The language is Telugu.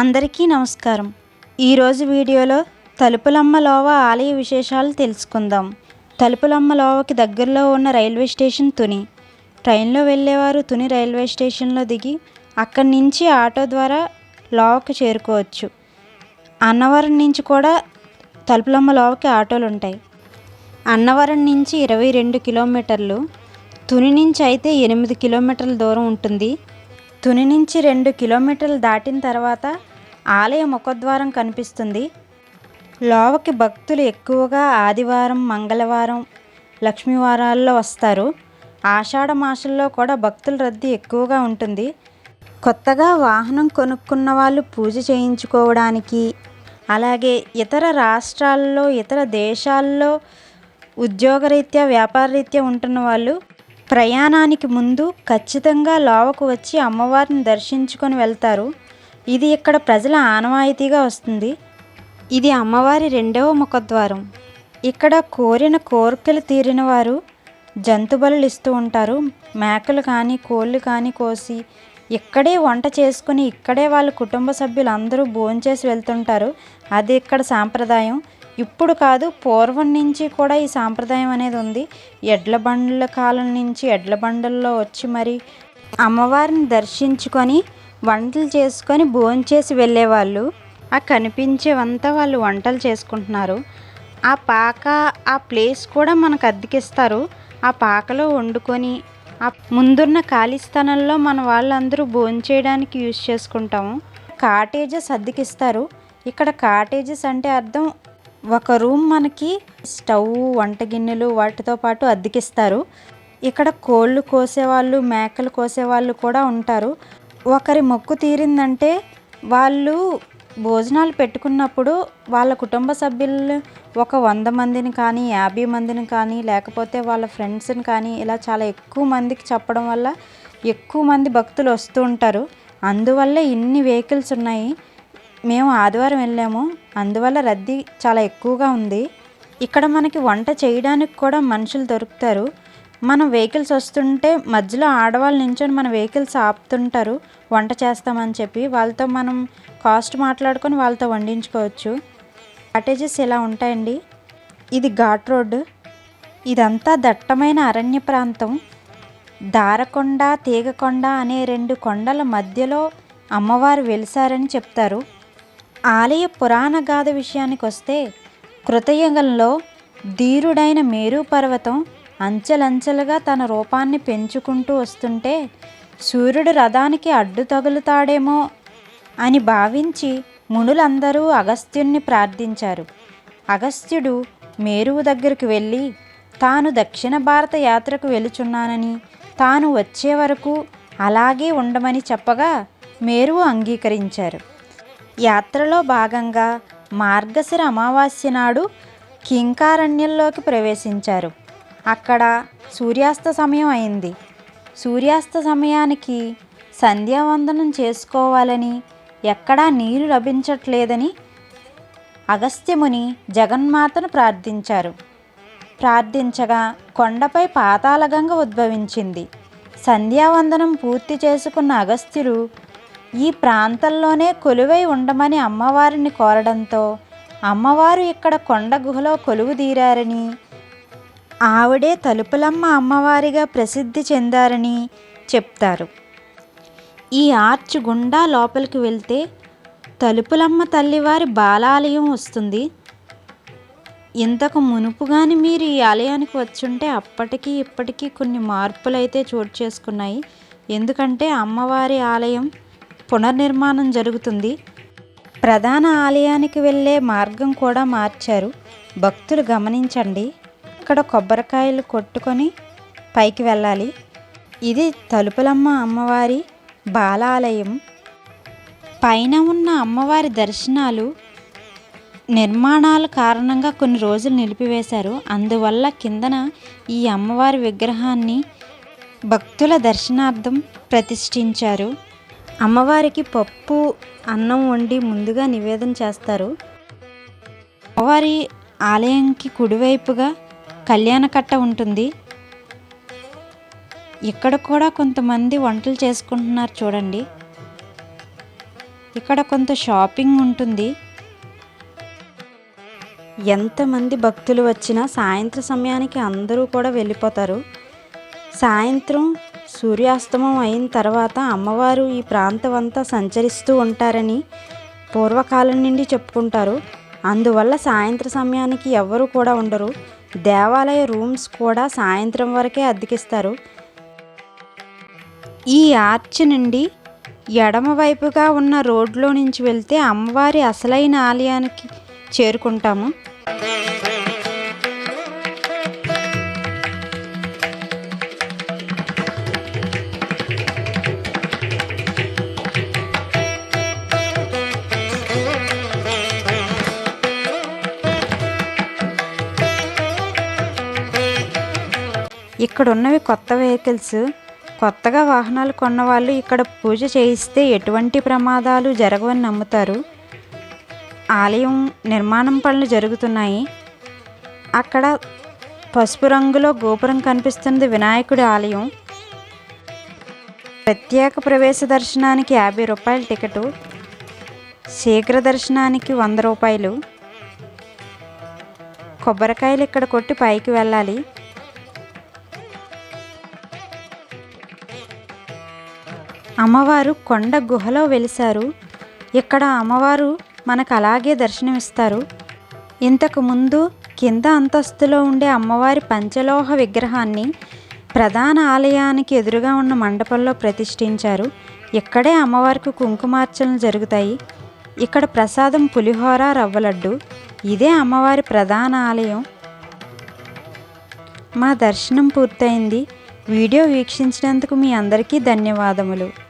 అందరికీ నమస్కారం. ఈరోజు వీడియోలో తలుపులమ్మ లోవ ఆలయ విశేషాలు తెలుసుకుందాం. తలుపులమ్మ లోవకి దగ్గరలో ఉన్న రైల్వే స్టేషన్ తుని. ట్రైన్లో వెళ్ళేవారు తుని రైల్వే స్టేషన్లో దిగి అక్కడి నుంచి ఆటో ద్వారా లోవకు చేరుకోవచ్చు. అన్నవరం నుంచి కూడా తలుపులమ్మ లోవకి ఆటోలు ఉంటాయి. అన్నవరం నుంచి ఇరవై రెండు కిలోమీటర్లు తుని నుంచి అయితే ఎనిమిది కిలోమీటర్ల దూరం ఉంటుంది. తుని నుంచి రెండు కిలోమీటర్లు దాటిన తర్వాత ఆలయ ముఖద్వారం కనిపిస్తుంది. లోవకి భక్తులు ఎక్కువగా ఆదివారం మంగళవారం లక్ష్మీవారాల్లో వస్తారు. ఆషాఢ మాసంలో కూడా భక్తుల రద్దీ ఎక్కువగా ఉంటుంది. కొత్తగా వాహనం కొనుక్కున్న వాళ్ళు పూజ చేయించుకోవడానికి అలాగే ఇతర రాష్ట్రాల్లో ఇతర దేశాల్లో ఉద్యోగరీత్యా వ్యాపారరీత్యా ఉంటున్న వాళ్ళు ప్రయాణానికి ముందు ఖచ్చితంగా లోవకు వచ్చి అమ్మవారిని దర్శించుకొని వెళ్తారు. ఇది ఇక్కడ ప్రజల ఆనవాయితీగా వస్తుంది. ఇది అమ్మవారి రెండవ ముఖద్వారం. ఇక్కడ కోరిన కోరికలు తీరిన వారు జంతుబలులు ఇస్తూ ఉంటారు. మేకలు కానీ కోళ్ళు కానీ కోసి ఇక్కడే వంట చేసుకుని ఇక్కడే వాళ్ళ కుటుంబ సభ్యులు అందరూ భోంచేసి వెళ్తుంటారు. అది ఇక్కడ సాంప్రదాయం. ఇప్పుడు కాదు పూర్వం నుంచి కూడా ఈ సాంప్రదాయం అనేది ఉంది. ఎడ్ల బండ్ల కాలం నుంచి ఎడ్ల బండల్లో వచ్చి మరి అమ్మవారిని దర్శించుకొని వంటలు చేసుకొని భోంచేసి వెళ్ళేవాళ్ళు. ఆ కనిపించేవంతా వాళ్ళు వంటలు చేసుకుంటున్నారు. ఆ పాక ఆ ప్లేస్ కూడా మనకు అద్దెకిస్తారు. ఆ పాకలో వండుకొని ఆ ముందున్న ఖాళీ స్థలంలో మన వాళ్ళందరూ భోంచేయడానికి యూజ్ చేసుకుంటాము. కాటేజెస్ అద్దెకిస్తారు. ఇక్కడ కాటేజెస్ అంటే అర్థం ఒక రూమ్ మనకి స్టవ్ వంట గిన్నెలు వాటితో పాటు అద్దెకిస్తారు. ఇక్కడ కోళ్ళు కోసేవాళ్ళు మేకలు కోసేవాళ్ళు కూడా ఉంటారు. ఒకరి మొక్కు తీరిందంటే వాళ్ళు భోజనాలు పెట్టుకున్నప్పుడు వాళ్ళ కుటుంబ సభ్యులు ఒక వంద మందిని కానీ యాభై మందిని కానీ లేకపోతే వాళ్ళ ఫ్రెండ్స్ని కానీ ఇలా చాలా ఎక్కువ మందికి చెప్పడం వల్ల ఎక్కువ మంది భక్తులు వస్తూ ఉంటారు. అందువల్ల ఇన్ని వెహికల్స్ ఉన్నాయి. మేము ఆదివారం వెళ్ళాము. అందువల్ల రద్దీ చాలా ఎక్కువగా ఉంది. ఇక్కడ మనకి వంట చేయడానికి కూడా మనుషులు దొరుకుతారు. మనం వెహికల్స్ వస్తుంటే మధ్యలో ఆడవాళ్ళు నించొని మన వెహికల్స్ ఆపుతుంటారు. వంట చేస్తామని చెప్పి వాళ్ళతో మనం కాస్ట్ మాట్లాడుకొని వాళ్ళతో వండించుకోవచ్చు. కాటేజెస్ ఇలా ఉంటాయండి? ఇది ఘాట్ రోడ్డు. ఇదంతా దట్టమైన అరణ్య ప్రాంతం. దారకొండ తీగకొండ అనే రెండు కొండల మధ్యలో అమ్మవారు వెలిసారని చెప్తారు. ఆలయ పురాణ గాథ విషయానికి వస్తే కృతయుగంలో ధీరుడైన మేరు పర్వతం అంచెలంచెలుగా తన రూపాన్ని పెంచుకుంటూ వస్తుంటే సూర్యుడు రథానికి అడ్డు తగులుతాడేమో అని భావించి మునులందరూ అగస్త్యుణ్ణి ప్రార్థించారు. అగస్త్యుడు మేరువు దగ్గరికి వెళ్ళి తాను దక్షిణ భారత యాత్రకు వెళుచున్నానని తాను వచ్చే వరకు అలాగే ఉండమని చెప్పగా మేరువు అంగీకరించారు. యాత్రలో భాగంగా మార్గశిర అమావాస్య నాడు కింకారణ్యంలోకి ప్రవేశించారు. అక్కడ సూర్యాస్త సమయం అయింది. సూర్యాస్త సమయానికి సంధ్యావందనం చేసుకోవాలని ఎక్కడా నీరు లభించట్లేదని అగస్త్యముని జగన్మాతను ప్రార్థించారు. ప్రార్థించగా కొండపై పాతాళగంగ ఉద్భవించింది. సంధ్యావందనం పూర్తి చేసుకున్న అగస్త్యులు ఈ ప్రాంతంలోనే కొలువై ఉండమని అమ్మవారిని కోరడంతో అమ్మవారు ఇక్కడ కొండ గుహలో కొలువు తీరారని ఆవిడే తలుపులమ్మ అమ్మవారిగా ప్రసిద్ధి చెందారని చెప్తారు. ఈ ఆర్చ్ గుండా లోపలికి వెళ్తే తలుపులమ్మ తల్లివారి బాలాలయం వస్తుంది. ఇంతకు మునుపుగాని మీరు ఈ ఆలయానికి వచ్చుంటే అప్పటికి ఇప్పటికీ కొన్ని మార్పులు అయితే చోటు చేసుకున్నాయి. ఎందుకంటే అమ్మవారి ఆలయం పునర్నిర్మాణం జరుగుతుంది. ప్రధాన ఆలయానికి వెళ్ళే మార్గం కూడా మార్చారు. భక్తులు గమనించండి. ఇక్కడ కొబ్బరికాయలు కొట్టుకొని పైకి వెళ్ళాలి. ఇది తలుపులమ్మ అమ్మవారి బాలాలయం. పైన ఉన్న అమ్మవారి దర్శనాలు నిర్మాణాల కారణంగా కొన్ని రోజులు నిలిపివేశారు. అందువల్ల కిందన ఈ అమ్మవారి విగ్రహాన్ని భక్తుల దర్శనార్థం ప్రతిష్ఠించారు. అమ్మవారికి పప్పు అన్నం వండి ముందుగా నివేదన చేస్తారు. అమ్మవారి ఆలయంకి కుడివైపుగా కళ్యాణకట్ట ఉంటుంది. ఇక్కడ కూడా కొంతమంది వంటలు చేసుకుంటున్నారు చూడండి. ఇక్కడ కొంత షాపింగ్ ఉంటుంది. ఎంతమంది భక్తులు వచ్చినా సాయంత్ర సమయానికి అందరూ కూడా వెళ్ళిపోతారు. సాయంత్రం సూర్యాస్తమం అయిన తర్వాత అమ్మవారు ఈ ప్రాంతం అంతా సంచరిస్తూ ఉంటారని పూర్వకాలం నుండి చెప్పుకుంటారు. అందువల్ల సాయంత్ర సమయానికి ఎవరు కూడా ఉండరు. దేవాలయ రూమ్స్ కూడా సాయంత్రం వరకే అద్దెకిస్తారు. ఈ ఆర్చ్ నుండి ఎడమవైపుగా ఉన్న రోడ్లో నుంచి వెళ్తే అమ్మవారి అసలైన ఆలయానికి చేరుకుంటాము. ఇక్కడ ఉన్నవి కొత్త వెహికల్స్. కొత్తగా వాహనాలు కొన్న వాళ్ళు ఇక్కడ పూజ చేయిస్తే ఎటువంటి ప్రమాదాలు జరగవని నమ్ముతారు. ఆలయం నిర్మాణం పనులు జరుగుతున్నాయి. అక్కడ పసుపు రంగులో గోపురం కనిపిస్తుంది వినాయకుడి ఆలయం. ప్రత్యేక ప్రవేశ దర్శనానికి యాభై రూపాయల టికెటు. శీఘ్ర దర్శనానికి వంద రూపాయలు. కొబ్బరికాయలు ఇక్కడ కొట్టి పైకి వెళ్ళాలి. అమ్మవారు కొండ గుహలో వెలిశారు. ఇక్కడ అమ్మవారు మనకు అలాగే దర్శనమిస్తారు. ఇంతకు ముందు కింద అంతస్తులో ఉండే అమ్మవారి పంచలోహ విగ్రహాన్ని ప్రధాన ఆలయానికి ఎదురుగా ఉన్న మండపంలో ప్రతిష్ఠించారు. ఇక్కడే అమ్మవారికి కుంకుమార్చనలు జరుగుతాయి. ఇక్కడ ప్రసాదం పులిహోర రవ్వలడ్డు ఇదే అమ్మవారి ప్రధాన ఆలయం. మా దర్శనం పూర్తయింది. వీడియో వీక్షించినందుకు మీ అందరికీ ధన్యవాదములు.